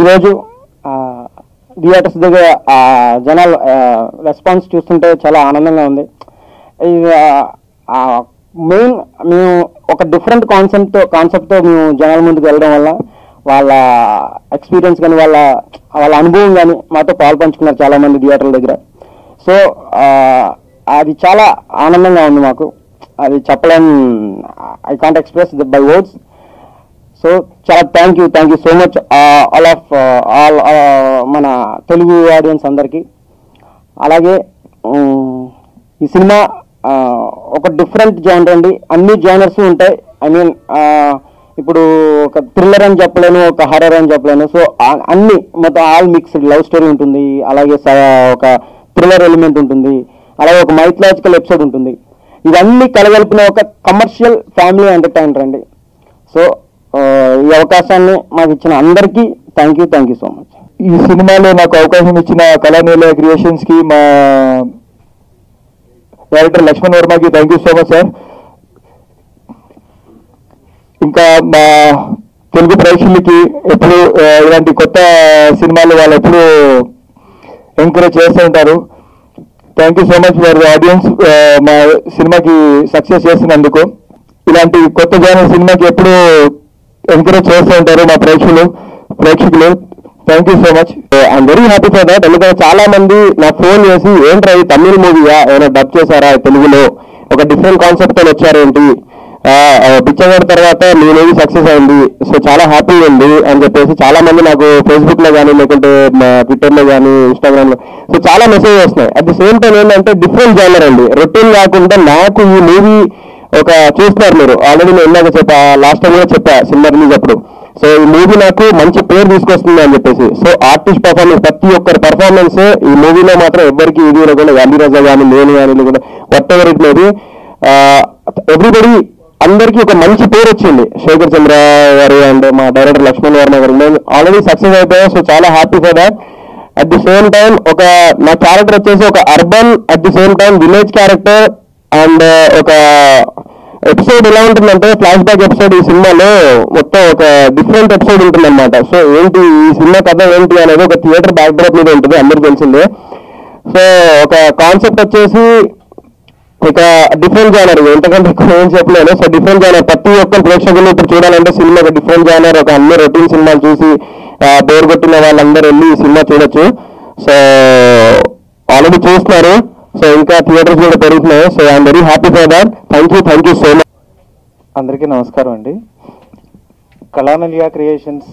ఈరోజు థియేటర్స్ దగ్గర జనాలు రెస్పాన్స్ చూస్తుంటే చాలా ఆనందంగా ఉంది. మెయిన్ మేము ఒక డిఫరెంట్ కాన్సెప్ట్తో కాన్సెప్ట్తో మేము జనాల ముందుకు వెళ్ళడం వల్ల వాళ్ళ ఎక్స్పీరియన్స్ కానీ వాళ్ళ వాళ్ళ అనుభవం కానీ మాతో పాలు పంచుకున్నారు చాలా మంది థియేటర్ల దగ్గర. సో అది చాలా ఆనందంగా ఉంది మాకు. అది చెప్పలేం I can't express by words so చాలా thank you thank you so much all of all మన తెలుగు ఆడియన్స్ అందరికీ. అలాగే ఈ సినిమా ఒక డిఫరెంట్ జానర్ అండి. అన్ని జానర్స్ ఉంటాయి. ఐ మీన్ ఇప్పుడు ఒక థ్రిల్లర్ అని చెప్పలేను ఒక హర్రర్ అని చెప్పలేను. సో అన్ని మొత్తం ఆల్ మిక్స్డ్ లవ్ స్టోరీ ఉంటుంది. అలాగే స- ఒక థ్రిల్లర్ ఎలిమెంట్ ఉంటుంది. అలాగే ఒక మైథలాజికల్ ఎపిసోడ్ ఉంటుంది. ఇవన్నీ కలగలిపిన ఒక కమర్షియల్ ఫ్యామిలీ ఎంటర్టైనర్ అండి. సో ఈ అవకాశాన్ని మాకు ఇచ్చిన అందరికీ thank you thank you so much ఈ సినిమాలో నాకు అవకాశం ఇచ్చిన కళానీల క్రియేషన్స్కి మా director Lakshman వర్మకి thank you so much sir ఇంకా మా తెలుగు ప్రేక్షకులకి ఎప్పుడు ఇలాంటి కొత్త సినిమాలు వాళ్ళు ఎప్పుడు ఎంకరేజ్ చేస్తూ ఉంటారు. Thank you so much for audience మా సినిమాకి సక్సెస్ చేసినందుకు. ఇలాంటి కొత్త జాన సినిమాకి ఎప్పుడు ఎంకరేజ్ చేస్తూ ఉంటారు మా ప్రేక్షకులు. ప్రేక్షకులు thank you so much I'm very happy for that ఎందుకంటే చాలా మంది నాకు ఫోన్ చేసి ఏంట్రా ఇది తమిళ మూవీయా? ఏమైనా డబ్ చేశారా తెలుగులో? ఒక డిఫరెంట్ కాన్సెప్ట్తో వచ్చారేంటి? ఆ, తర్వాత మీ మూవీ సక్సెస్ అయింది. సో చాలా హ్యాపీ ఉంది అని చెప్పేసి చాలా మంది నాకు ఫేస్బుక్లో కానీ లేకుంటే ట్విట్టర్లో కానీ ఇన్స్టాగ్రామ్లో సో చాలా మెసేజ్ వస్తున్నాయి. అట్ ది సేమ్ టైం ఏంటంటే డిఫరెంట్ జానర్ అండి. రొటీన్ కాకుండా నాకు ఈ మూవీ ఒక చూస్తున్నారు మీరు. ఆల్రెడీ నేను ఇందాక చెప్పా లాస్ట్ టైం కూడా చెప్పా సినిమా రిలీజ్ అప్పుడు. సో ఈ మూవీ నాకు మంచి పేరు తీసుకొస్తుంది అని చెప్పేసి. సో ఆర్టిస్ట్ పర్ఫార్మెన్స్ ప్రతి ఒక్కరి పర్ఫార్మెన్స్ ఈ మూవీలో మాత్రం ఎవరికి ఇది కూడా అలీ కానీ నేను కానీ కూడా whatever it maybe everybody అందరికీ ఒక మంచి పేరు వచ్చింది. శేఖర్ చంద్ర గారు అండ్ మా డైరెక్టర్ లక్ష్మణ్ వర్మ గారు. నేను ఆల్రెడీ సక్సెస్ అయిపోయా సో చాలా happy for that at the same time ఒక నా క్యారెక్టర్ వచ్చేసి ఒక urban at the same time village character and uh, ఒక ఎపిసోడ్ ఎలా ఉంటుందంటే ఫ్లాష్ బ్యాక్ ఎపిసోడ్ ఈ సినిమాలో మొత్తం ఒక డిఫరెంట్ ఎపిసోడ్ ఉంటుందన్నమాట. సో ఏంటి ఈ సినిమా కథ ఏంటి అనేది ఒక థియేటర్ బ్యాక్ డ్రాప్ మీద ఉంటుంది అందరికీ తెలిసిందే. సో ఒక కాన్సెప్ట్ వచ్చేసి ఇక డిఫరెంట్ జానర్ ఎంతకంటే ఎక్కువ ఏం చెప్పలేను. సో డిఫరెంట్ జానర్ ప్రతి ఒక్క ప్రేక్షకులు ఇప్పుడు చూడాలంటే సినిమా ఒక డిఫరెంట్ జానర్ ఒక అన్ని రొటీన్ సినిమాలు చూసి బోర్ కొట్టిన వాళ్ళందరూ వెళ్ళి ఈ సినిమా చూడొచ్చు. సో ఆల్రెడీ చూస్తున్నారు. సో ఇంకా థియేటర్స్ కూడా అనుకుంటున్నాను so I'm very happy for that thank you thank you so much అందరికీ నమస్కారం అండి. కళానలియా క్రియేషన్స్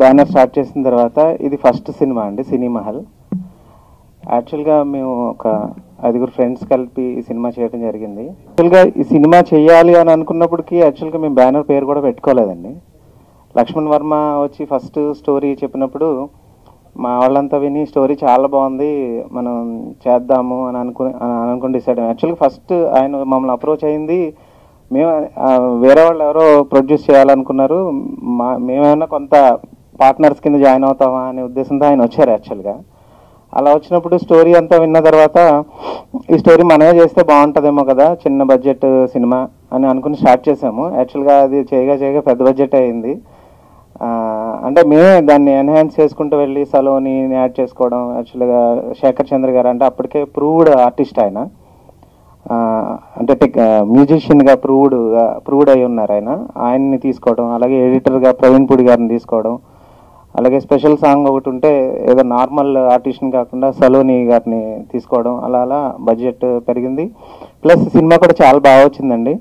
బ్యానర్ స్టార్ట్ చేసిన తర్వాత ఇది ఫస్ట్ సినిమా అండి సినీ మహల్. యాక్చువల్గా మేము ఒక ఐదుగురు ఫ్రెండ్స్ కలిపి ఈ సినిమా చేయడం జరిగింది. యాక్చువల్గా ఈ సినిమా చేయాలి అని అనుకున్నప్పటికీ యాక్చువల్గా మేము బ్యానర్ పేరు కూడా పెట్టుకోలేదండి. లక్ష్మణ్ వర్మ వచ్చి ఫస్ట్ స్టోరీ చెప్పినప్పుడు మా వాళ్ళంతా విని స్టోరీ చాలా బాగుంది. మనం చేద్దాము అని అనుకుని అని అనుకుని డిసైడ్ యాక్చువల్గా ఫస్ట్ ఆయన మమ్మల్ని అప్రోచ్ అయింది. మేము వేరే వాళ్ళు ఎవరో ప్రొడ్యూస్ చేయాలనుకున్నారు. మా మేమేమన్నా కొంత పార్ట్నర్స్ కింద జాయిన్ అవుతామా అనే ఉద్దేశంతో ఆయన వచ్చారు యాక్చువల్గా అలా వచ్చినప్పుడు స్టోరీ అంతా విన్న తర్వాత ఈ స్టోరీ మనమే చేస్తే బాగుంటుందేమో కదా చిన్న బడ్జెట్ సినిమా అని అనుకుని స్టార్ట్ చేసాము. యాక్చువల్గా అది చేయగా చేయగా పెద్ద బడ్జెట్ అయింది అంటే మేమే దాన్ని ఎన్హాన్స్ చేసుకుంటూ వెళ్ళి సలోని యాడ్ చేసుకోవడం యాక్చువల్గా శేఖర్ చంద్ర గారు అంటే అప్పటికే ప్రూవ్డ్ ఆర్టిస్ట్ ఆయన. అంటే టెక్ మ్యూజిషియన్గా ప్రూవ్డ్గా ప్రూవ్డ్ అయి ఉన్నారు ఆయన. ఆయన్ని తీసుకోవడం అలాగే ఎడిటర్గా ప్రవీణ్ పూడి గారిని తీసుకోవడం అలాగే స్పెషల్ సాంగ్ ఒకటి ఉంటే ఏదో నార్మల్ ఆర్టిస్ట్ని కాకుండా సలోని గారిని తీసుకోవడం అలా అలా బడ్జెట్ పెరిగింది. ప్లస్ సినిమా కూడా చాలా బాగా వచ్చిందండి.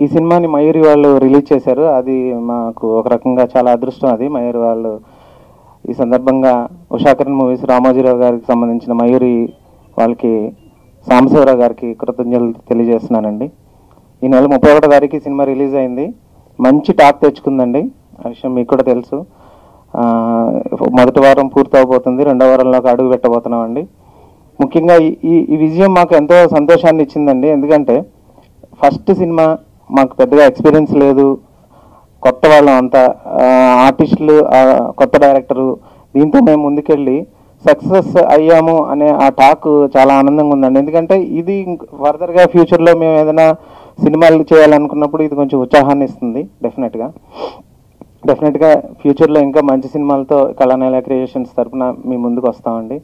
ఈ సినిమాని మయూరి వాళ్ళు రిలీజ్ చేశారు. అది మాకు ఒక రకంగా చాలా అదృష్టం అది. మయూరి వాళ్ళు ఈ సందర్భంగా ఉషాకరణ్ మూవీస్ రామోజీరావు గారికి సంబంధించిన మయూరి వాళ్ళకి సాంబశివరావు గారికి కృతజ్ఞతలు తెలియజేస్తున్నానండి. ఈ నెల ముప్పై ఒకటో తారీఖు సినిమా రిలీజ్ అయింది. మంచి టాక్ తెచ్చుకుందండి. ఆ విషయం మీకు కూడా తెలుసు. మొదటి వారం పూర్తి అవబోతుంది రెండో వారంలోకి అడుగు పెట్టబోతున్నామండి. ముఖ్యంగా ఈ- ఈ ఈ విజయం మాకు ఎంతో సంతోషాన్ని ఇచ్చిందండి. ఎందుకంటే ఫస్ట్ సినిమా మాకు పెద్దగా ఎక్స్పీరియన్స్ లేదు. కొత్త వాళ్ళం అంతా ఆర్టిస్టులు కొత్త డైరెక్టరు దీంతో మేము ముందుకెళ్ళి సక్సెస్ అయ్యాము అనే ఆ టాక్ చాలా ఆనందంగా ఉందండి. ఎందుకంటే ఇది ఫర్దర్గా ఫ్యూచర్లో మేము ఏదైనా సినిమాలు చేయాలనుకున్నప్పుడు ఇది కొంచెం ఉత్సాహాన్ని ఇస్తుంది డెఫినెట్గా డెఫినెట్గా ఫ్యూచర్లో ఇంకా మంచి సినిమాలతో కళానేల క్రియేషన్స్ తరఫున మీ ముందుకు వస్తామండి.